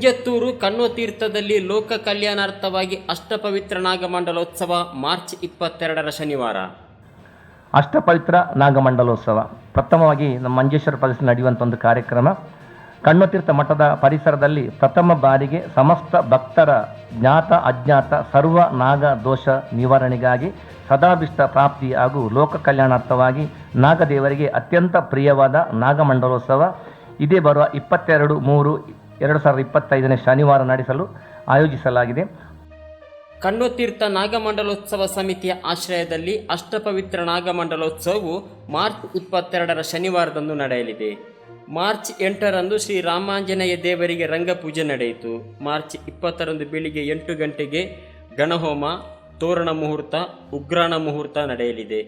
ಕುಂಜತ್ತೂರು ಕಣ್ಣೋತೀರ್ಥದಲ್ಲಿ ಲೋಕ ಕಲ್ಯಾಣಾರ್ಥವಾಗಿ ಅಷ್ಟಪವಿತ್ರ ನಾಗಮಂಡಲೋತ್ಸವ ಮಾರ್ಚ್ ಇಪ್ಪತ್ತೆರಡರ ಶನಿವಾರ. ಅಷ್ಟಪವಿತ್ರ ನಾಗಮಂಡಲೋತ್ಸವ. ಪ್ರಥಮವಾಗಿ ನಮ್ಮ ಮಂಜೇಶ್ವರ ಪ್ರದೇಶ ನಡೆಯುವಂಥ ಒಂದು ಕಾರ್ಯಕ್ರಮ. ಕಣ್ಣುತೀರ್ಥ ಮಠದ ಪರಿಸರದಲ್ಲಿ ಪ್ರಥಮ ಬಾರಿಗೆ ಸಮಸ್ತ ಭಕ್ತರ ಜ್ಞಾತ, ಅಜ್ಞಾತ, ಸರ್ವ ನಾಗ ದೋಷ ನಿವಾರಣೆಗಾಗಿ ಸದಾಭಿಷ್ಟ ಪ್ರಾಪ್ತಿ ಹಾಗೂ ಲೋಕ ಕಲ್ಯಾಣಾರ್ಥವಾಗಿ ನಾಗದೇವರಿಗೆ ಅತ್ಯಂತ ಪ್ರಿಯವಾದ ನಾಗಮಂಡಲೋತ್ಸವ. ಇದೇ ಬರುವ ಇಪ್ಪತ್ತೆರಡು ಮೂರು ಎರಡು ಸಾವಿರದ ಇಪ್ಪತ್ತೈದನೇ ಶನಿವಾರ ನಡೆಸಲು ಆಯೋಜಿಸಲಾಗಿದೆ. ಕಣ್ಣುತೀರ್ಥ ನಾಗಮಂಡಲೋತ್ಸವ ಸಮಿತಿಯ ಆಶ್ರಯದಲ್ಲಿ ಅಷ್ಟಪವಿತ್ರ ನಾಗಮಂಡಲೋತ್ಸವವು ಮಾರ್ಚ್ ಇಪ್ಪತ್ತೆರಡರ ಶನಿವಾರದಂದು ನಡೆಯಲಿದೆ. ಮಾರ್ಚ್ ಎಂಟರಂದು ಶ್ರೀ ರಾಮಾಂಜನೇಯ ದೇವರಿಗೆ ರಂಗಪೂಜೆ ನಡೆಯಿತು. ಮಾರ್ಚ್ ಇಪ್ಪತ್ತರಂದು ಬೆಳಿಗ್ಗೆ ಎಂಟು ಗಂಟೆಗೆ ಗಣಹೋಮ ತೋರಣ ಮುಹೂರ್ತ, ಉಗ್ರಾಣ ಮುಹೂರ್ತ ನಡೆಯಲಿದೆ.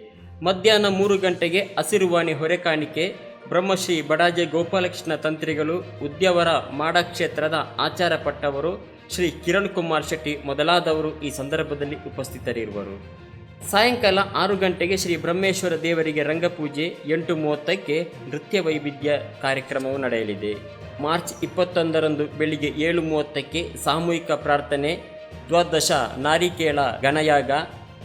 ಮಧ್ಯಾಹ್ನ ಮೂರು ಗಂಟೆಗೆ ಹಸಿರುವಾಣಿ ಹೊರೆಕಾಣಿಕೆ ಬ್ರಹ್ಮಶ್ರೀ ಬಡಾಜೆ ಗೋಪಾಲಕೃಷ್ಣ ತಂತ್ರಿಗಳು ಉದ್ಯವರ ಮಾಡಕ್ಷೇತ್ರದ ಆಚಾರ ಪಟ್ಟವರು ಶ್ರೀ ಕಿರಣ್ ಕುಮಾರ್ ಶೆಟ್ಟಿ ಮೊದಲಾದವರು ಈ ಸಂದರ್ಭದಲ್ಲಿ ಉಪಸ್ಥಿತರಿರುವರು. ಸಾಯಂಕಾಲ ಆರು ಗಂಟೆಗೆ ಶ್ರೀ ಬ್ರಹ್ಮೇಶ್ವರ ದೇವರಿಗೆ ರಂಗಪೂಜೆ ಎಂಟು ಮೂವತ್ತಕ್ಕೆ ನೃತ್ಯ ವೈವಿಧ್ಯ ಕಾರ್ಯಕ್ರಮವು ನಡೆಯಲಿದೆ. ಮಾರ್ಚ್ ಇಪ್ಪತ್ತೊಂದರಂದು ಬೆಳಿಗ್ಗೆ ಏಳು ಮೂವತ್ತಕ್ಕೆ ಸಾಮೂಹಿಕ ಪ್ರಾರ್ಥನೆ, ದ್ವಾದಶ, ನಾರಿಕೇಳ ಗಣಯಾಗ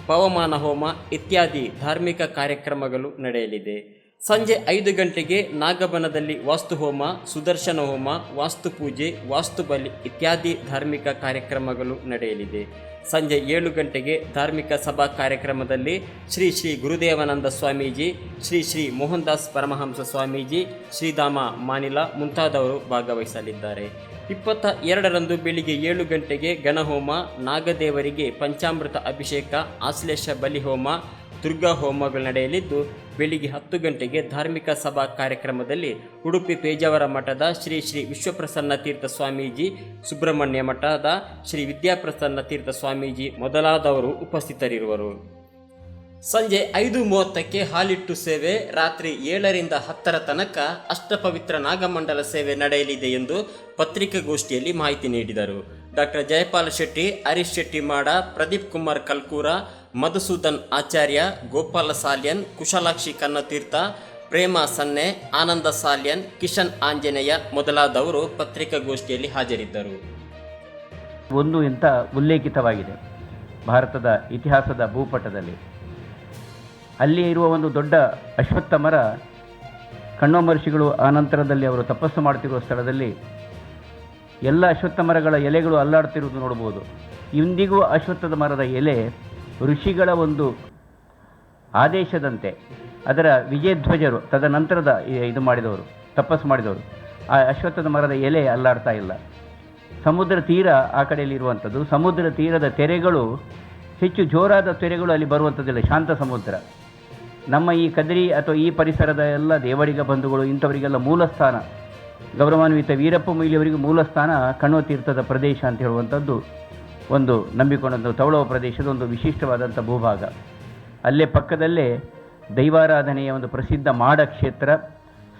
ಪವಮಾನ ಹೋಮ ಇತ್ಯಾದಿ ಧಾರ್ಮಿಕ ಕಾರ್ಯಕ್ರಮಗಳು ನಡೆಯಲಿದೆ. ಸಂಜೆ ಐದು ಗಂಟೆಗೆ ನಾಗಬನದಲ್ಲಿ ವಾಸ್ತು ಹೋಮ ಸುದರ್ಶನ ಹೋಮ ವಾಸ್ತು ಪೂಜೆ ವಾಸ್ತು ಬಲಿ ಇತ್ಯಾದಿ ಧಾರ್ಮಿಕ ಕಾರ್ಯಕ್ರಮಗಳು ನಡೆಯಲಿದೆ. ಸಂಜೆ ಏಳು ಗಂಟೆಗೆ ಧಾರ್ಮಿಕ ಸಭಾ ಕಾರ್ಯಕ್ರಮದಲ್ಲಿ ಶ್ರೀ ಶ್ರೀ ಗುರುದೇವಾನಂದ ಸ್ವಾಮೀಜಿ, ಶ್ರೀ ಶ್ರೀ ಮೋಹನ್ ದಾಸ್ ಪರಮಹಂಸ ಸ್ವಾಮೀಜಿ, ಶ್ರೀಧಾಮ ಮಾನಿಲ ಮುಂತಾದವರು ಭಾಗವಹಿಸಲಿದ್ದಾರೆ. ಇಪ್ಪತ್ತ ಎರಡರಂದು ಬೆಳಿಗ್ಗೆ ಏಳು ಗಂಟೆಗೆ ಗಣಹೋಮ ನಾಗದೇವರಿಗೆ ಪಂಚಾಮೃತ ಅಭಿಷೇಕ, ಆಶ್ಲೇಷ ಬಲಿ ಹೋಮ ದುರ್ಗಾ ಹೋಮಗಳು ನಡೆಯಲಿದ್ದು ಬೆಳಿಗ್ಗೆ ಹತ್ತು ಗಂಟೆಗೆ ಧಾರ್ಮಿಕ ಸಭಾ ಕಾರ್ಯಕ್ರಮದಲ್ಲಿ ಉಡುಪಿ ಪೇಜಾವರ ಮಠದ ಶ್ರೀ ಶ್ರೀ ವಿಶ್ವಪ್ರಸನ್ನ ತೀರ್ಥ ಸ್ವಾಮೀಜಿ ಸುಬ್ರಹ್ಮಣ್ಯ ಮಠದ ಶ್ರೀ ವಿದ್ಯಾಪ್ರಸನ್ನ ತೀರ್ಥ ಸ್ವಾಮೀಜಿ ಮೊದಲಾದವರು ಉಪಸ್ಥಿತರಿರುವರು. ಸಂಜೆ ಐದು ಮೂವತ್ತಕ್ಕೆ ಹಾಲಿಟ್ಟು ಸೇವೆ, ರಾತ್ರಿ ಏಳರಿಂದ ಹತ್ತರ ತನಕ ಅಷ್ಟಪವಿತ್ರ ನಾಗಮಂಡಲ ಸೇವೆ ನಡೆಯಲಿದೆ ಎಂದು ಪತ್ರಿಕಾಗೋಷ್ಠಿಯಲ್ಲಿ ಮಾಹಿತಿ ನೀಡಿದರು. ಡಾಕ್ಟರ್ ಜಯಪಾಲ ಶೆಟ್ಟಿ, ಹರೀಶ್ ಶೆಟ್ಟಿ ಮಾಡ, ಪ್ರದೀಪ್ ಕುಮಾರ್ ಕಲ್ಕೂರ, ಮಧುಸೂದನ್ ಆಚಾರ್ಯ, ಗೋಪಾಲ ಸಾಲ್ಯನ್, ಕುಶಲಾಕ್ಷಿ ಕನ್ನತೀರ್ಥ, ಪ್ರೇಮ ಸನ್ನೆ, ಆನಂದ ಸಾಲ್ಯನ್, ಕಿಶನ್ ಆಂಜನೇಯ ಮೊದಲಾದವರು ಪತ್ರಿಕಾಗೋಷ್ಠಿಯಲ್ಲಿ ಹಾಜರಿದ್ದರು. ಒಂದು ಇಂಥ ಉಲ್ಲೇಖಿತವಾಗಿದೆ ಭಾರತದ ಇತಿಹಾಸದ ಭೂಪಟದಲ್ಲಿ. ಅಲ್ಲಿ ಇರುವ ಒಂದು ದೊಡ್ಡ ಅಶ್ವತ್ಥ ಮರ ಕಣ್ಣೋಮರ್ಷಿಗಳು ಆ ನಂತರದಲ್ಲಿ ಅವರು ತಪಸ್ಸು ಮಾಡುತ್ತಿರುವ ಸ್ಥಳದಲ್ಲಿ ಎಲ್ಲ ಅಶ್ವತ್ಥ ಮರಗಳ ಎಲೆಗಳು ಅಲ್ಲಾಡ್ತಿರುವುದು ನೋಡ್ಬೋದು. ಇಂದಿಗೂ ಅಶ್ವತ್ಥದ ಮರದ ಎಲೆ ಋಷಿಗಳ ಒಂದು ಆದೇಶದಂತೆ. ಅದರ ವಿಜಯಧ್ವಜರು ತದನಂತರದ ಇದು ಮಾಡಿದವರು, ತಪಸ್ಸು ಮಾಡಿದವರು. ಆ ಅಶ್ವತ್ಥದ ಮರದ ಎಲೆ ಅಲ್ಲಾಡ್ತಾ ಇಲ್ಲ. ಸಮುದ್ರ ತೀರ ಆ ಕಡೆಯಲ್ಲಿ ಇರುವಂಥದ್ದು. ಸಮುದ್ರ ತೀರದ ತೆರೆಗಳು ಹೆಚ್ಚು ಜೋರಾದ ತೆರೆಗಳು ಅಲ್ಲಿ ಬರುವಂಥದ್ದಿಲ್ಲ, ಶಾಂತ ಸಮುದ್ರ. ನಮ್ಮ ಈ ಕದರಿ ಅಥವಾ ಈ ಪರಿಸರದ ಎಲ್ಲ ದೇವಡಿಗ ಬಂಧುಗಳು ಇಂಥವರಿಗೆಲ್ಲ ಮೂಲ ಸ್ಥಾನ ಗೌರವಾನ್ವಿತ ವೀರಪ್ಪ ಮೊಯ್ಲಿಯವರಿಗೆ ಮೂಲ ಸ್ಥಾನ ಕಣ್ಣೋ ತೀರ್ಥದ ಪ್ರದೇಶ ಅಂತ ಹೇಳುವಂಥದ್ದು ಒಂದು ನಂಬಿಕೊಂಡಂಥ ತವಳವ ಪ್ರದೇಶದ ಒಂದು ವಿಶಿಷ್ಟವಾದಂಥ ಭೂಭಾಗ. ಅಲ್ಲೇ ಪಕ್ಕದಲ್ಲೇ ದೈವಾರಾಧನೆಯ ಒಂದು ಪ್ರಸಿದ್ಧ ಮಾಡ ಕ್ಷೇತ್ರ,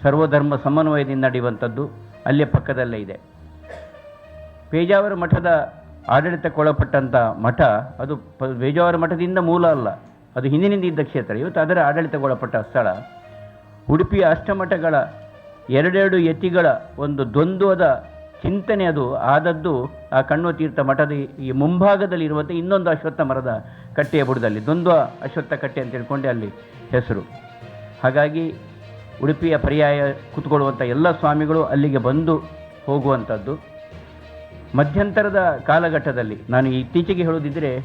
ಸರ್ವಧರ್ಮ ಸಮನ್ವಯದಿಂದ ನಡೆಯುವಂಥದ್ದು ಅಲ್ಲೇ ಪಕ್ಕದಲ್ಲೇ ಇದೆ. ಪೇಜಾವರ ಮಠದ ಆಡಳಿತಕ್ಕೊಳಪಟ್ಟಂಥ ಮಠ, ಅದು ಪೇಜಾವರ ಮಠದಿಂದ ಮೂಲ ಅಲ್ಲ, ಅದು ಹಿಂದಿನಿಂದ ಇದ್ದ ಕ್ಷೇತ್ರ, ಇವತ್ತು ಅದರ ಆಡಳಿತಕ್ಕೊಳಪಟ್ಟ ಸ್ಥಳ. ಉಡುಪಿಯ ಅಷ್ಟಮಠಗಳ ಎರಡೆರಡು ಯತಿಗಳ ಒಂದು ದ್ವಂದ್ವದ ಚಿಂತನೆ ಅದು. ಆದದ್ದು ಆ ಕಣ್ಣು ತೀರ್ಥ ಮಠದ ಈ- ಈ ಮುಂಭಾಗದಲ್ಲಿ ಇರುವಂಥ ಇನ್ನೊಂದು ಅಶ್ವತ್ಥ ಮರದ ಕಟ್ಟೆಯ ಬುಡದಲ್ಲಿ, ದ್ವಂದ್ವ ಅಶ್ವತ್ಥ ಕಟ್ಟೆ ಅಂತ ಹೇಳ್ಕೊಂಡೆ ಅಲ್ಲಿ ಹೆಸರು. ಹಾಗಾಗಿ ಉಡುಪಿಯ ಪರ್ಯಾಯ ಕೂತ್ಕೊಳ್ಳುವಂಥ ಎಲ್ಲ ಸ್ವಾಮಿಗಳು ಅಲ್ಲಿಗೆ ಬಂದು ಹೋಗುವಂಥದ್ದು. ಮಧ್ಯಂತರದ ಕಾಲಘಟ್ಟದಲ್ಲಿ, ನಾನು ಇತ್ತೀಚೆಗೆ ಹೇಳೋದಿದ್ದರೆ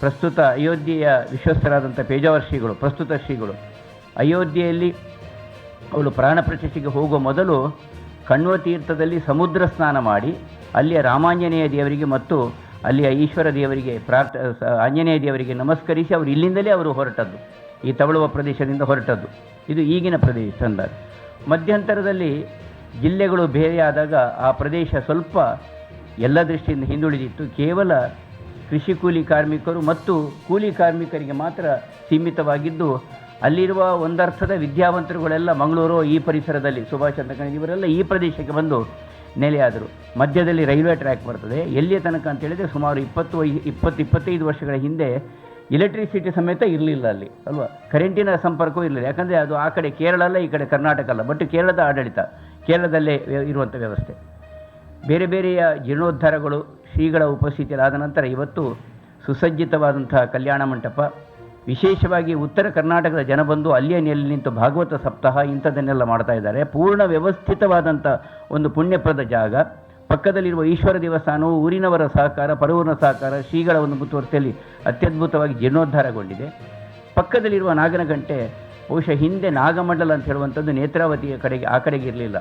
ಪ್ರಸ್ತುತ ಅಯೋಧ್ಯೆಯ ವಿಶ್ವಸ್ತರಾದಂಥ ಪೇಜಾವರ್ ಪ್ರಸ್ತುತ ಶ್ರೀಗಳು, ಅಯೋಧ್ಯೆಯಲ್ಲಿ ಅವಳು ಪ್ರಾಣ ಪ್ರತಿಷ್ಠೆಗೆ ಹೋಗುವ ಮೊದಲು ಕಣ್ವ ತೀರ್ಥದಲ್ಲಿ ಸಮುದ್ರ ಸ್ನಾನ ಮಾಡಿ, ಅಲ್ಲಿಯ ರಾಮಾಂಜನೇಯ ದೇವರಿಗೆ ಮತ್ತು ಅಲ್ಲಿಯ ಈಶ್ವರ ದೇವರಿಗೆ ಪ್ರಾರ್ಥ ಆಂಜನೇಯ ದೇವರಿಗೆ ನಮಸ್ಕರಿಸಿ ಅವರು ಇಲ್ಲಿಂದಲೇ ಅವರು ಹೊರಟದ್ದು. ಈ ತವಳುವ ಪ್ರದೇಶದಿಂದ ಹೊರಟದ್ದು. ಇದು ಈಗಿನ ಪ್ರದೇಶ ಸಂದರ್ಭ ಮಧ್ಯಂತರದಲ್ಲಿ ಜಿಲ್ಲೆಗಳು ಬೇರೆಯಾದಾಗ ಆ ಪ್ರದೇಶ ಸ್ವಲ್ಪ ಎಲ್ಲ ದೃಷ್ಟಿಯಿಂದ ಹಿಂದುಳಿದಿತ್ತು. ಕೇವಲ ಕೃಷಿ ಕೂಲಿ ಕಾರ್ಮಿಕರು ಮತ್ತು ಕೂಲಿ ಕಾರ್ಮಿಕರಿಗೆ ಮಾತ್ರ ಸೀಮಿತವಾಗಿದ್ದು ಅಲ್ಲಿರುವ ಒಂದರ್ಥದ ವಿದ್ಯಾವಂತರುಗಳೆಲ್ಲ ಮಂಗಳೂರು ಈ ಪರಿಸರದಲ್ಲಿ, ಸುಭಾಷ್ ಚಂದ್ರ ಇವರೆಲ್ಲ ಈ ಪ್ರದೇಶಕ್ಕೆ ಬಂದು ನೆಲೆಯಾದರು. ಮಧ್ಯದಲ್ಲಿ ರೈಲ್ವೆ ಟ್ರ್ಯಾಕ್ ಬರ್ತದೆ. ಎಲ್ಲಿಯ ತನಕ ಅಂತ ಹೇಳಿದರೆ ಸುಮಾರು ಇಪ್ಪತ್ತು ಇಪ್ಪತ್ತು, ಇಪ್ಪತ್ತೈದು ವರ್ಷಗಳ ಹಿಂದೆ ಎಲೆಕ್ಟ್ರಿಸಿಟಿ ಸಮೇತ ಇರಲಿಲ್ಲ ಅಲ್ಲಿ, ಅಲ್ವಾ? ಕರೆಂಟಿನ ಸಂಪರ್ಕವೂ ಇರಲಿಲ್ಲ. ಯಾಕಂದರೆ ಅದು ಆ ಕಡೆ ಕೇರಳ ಅಲ್ಲ, ಈ ಕಡೆ ಕರ್ನಾಟಕ ಅಲ್ಲ. ಬಟ್ ಕೇರಳದ ಆಡಳಿತ, ಕೇರಳದಲ್ಲೇ ಇರುವಂಥ ವ್ಯವಸ್ಥೆ. ಬೇರೆ ಬೇರೆಯ ಜೀರ್ಣೋದ್ಧಾರಗಳು ಶ್ರೀಗಳ ಉಪಸ್ಥಿತಿಯಲ್ಲಾದ ನಂತರ ಇವತ್ತು ಸುಸಜ್ಜಿತವಾದಂತಹ ಕಲ್ಯಾಣ ಮಂಟಪ ವಿಶೇಷವಾಗಿ ಉತ್ತರ ಕರ್ನಾಟಕದ ಜನ ಬಂದು ಅಲ್ಲಿಯೇ ನೆಲೆ ನಿಂತು ಭಾಗವತ ಸಪ್ತಾಹ ಇಂಥದ್ದನ್ನೆಲ್ಲ ಮಾಡ್ತಾ ಇದ್ದಾರೆ. ಪೂರ್ಣ ವ್ಯವಸ್ಥಿತವಾದಂಥ ಒಂದು ಪುಣ್ಯಪ್ರದ ಜಾಗ. ಪಕ್ಕದಲ್ಲಿರುವ ಈಶ್ವರ ದೇವಸ್ಥಾನವು ಊರಿನವರ ಸಹಕಾರ ಪರವೂರಿನ ಸಹಕಾರ, ಶ್ರೀಗಳ ಒಂದು ಮುತುವರ್ತಿಯಲ್ಲಿ ಅತ್ಯದ್ಭುತವಾಗಿ ಜೀರ್ಣೋದ್ಧಾರಗೊಂಡಿದೆ. ಪಕ್ಕದಲ್ಲಿರುವ ನಾಗನಗಂಟೆ ಬಹುಶಃ ಹಿಂದೆ ನಾಗಮಂಡಲ ಅಂತ ಹೇಳುವಂಥದ್ದು ನೇತ್ರಾವತಿಯ ಕಡೆಗೆ, ಆ ಕಡೆಗೆ ಇರಲಿಲ್ಲ.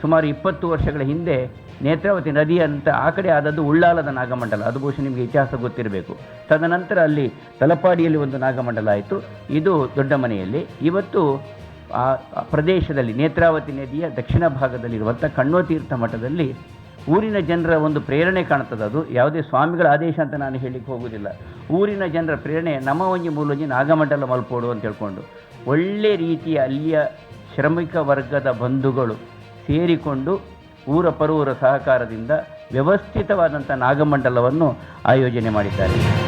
ಸುಮಾರು ಇಪ್ಪತ್ತು ವರ್ಷಗಳ ಹಿಂದೆ ನೇತ್ರಾವತಿ ನದಿ ಅಂತ ಆ ಕಡೆ ಆದದ್ದು ಉಳ್ಳಾಲದ ನಾಗಮಂಡಲ. ಅದು ಬಹುಶಃ ನಿಮಗೆ ಇತಿಹಾಸ ಗೊತ್ತಿರಬೇಕು. ತದನಂತರ ಅಲ್ಲಿ ತಲಪಾಡಿಯಲ್ಲಿ ಒಂದು ನಾಗಮಂಡಲ ಆಯಿತು. ಇದು ದೊಡ್ಡ ಮನೆಯಲ್ಲಿ. ಇವತ್ತು ಆ ಪ್ರದೇಶದಲ್ಲಿ ನೇತ್ರಾವತಿ ನದಿಯ ದಕ್ಷಿಣ ಭಾಗದಲ್ಲಿರುವಂಥ ಕಣ್ಣೋತೀರ್ಥ ಮಠದಲ್ಲಿ ಊರಿನ ಜನರ ಒಂದು ಪ್ರೇರಣೆ ಕಾಣ್ತದೆ ಅದು. ಯಾವುದೇ ಸ್ವಾಮಿಗಳ ಆದೇಶ ಅಂತ ನಾನು ಹೇಳಲಿಕ್ಕೆ ಹೋಗುವುದಿಲ್ಲ. ಊರಿನ ಜನರ ಪ್ರೇರಣೆ ನಮ್ಮ ಒಂಜಿ ಮೂಲೊಂಜಿ ನಾಗಮಂಡಲ ಮಲ್ಪೋಡು ಅಂತ ಹೇಳ್ಕೊಂಡು. ಒಳ್ಳೆ ರೀತಿಯ ಅಲ್ಲಿಯ ಶ್ರಮಿಕ ವರ್ಗದ ಬಂಧುಗಳು ಸೇರಿಕೊಂಡು ಊರ ಪರೂರ ಸಹಕಾರದಿಂದ ವ್ಯವಸ್ಥಿತವಾದಂಥ ನಾಗಮಂಡಲವನ್ನು ಆಯೋಜನೆ ಮಾಡಿದ್ದಾರೆ.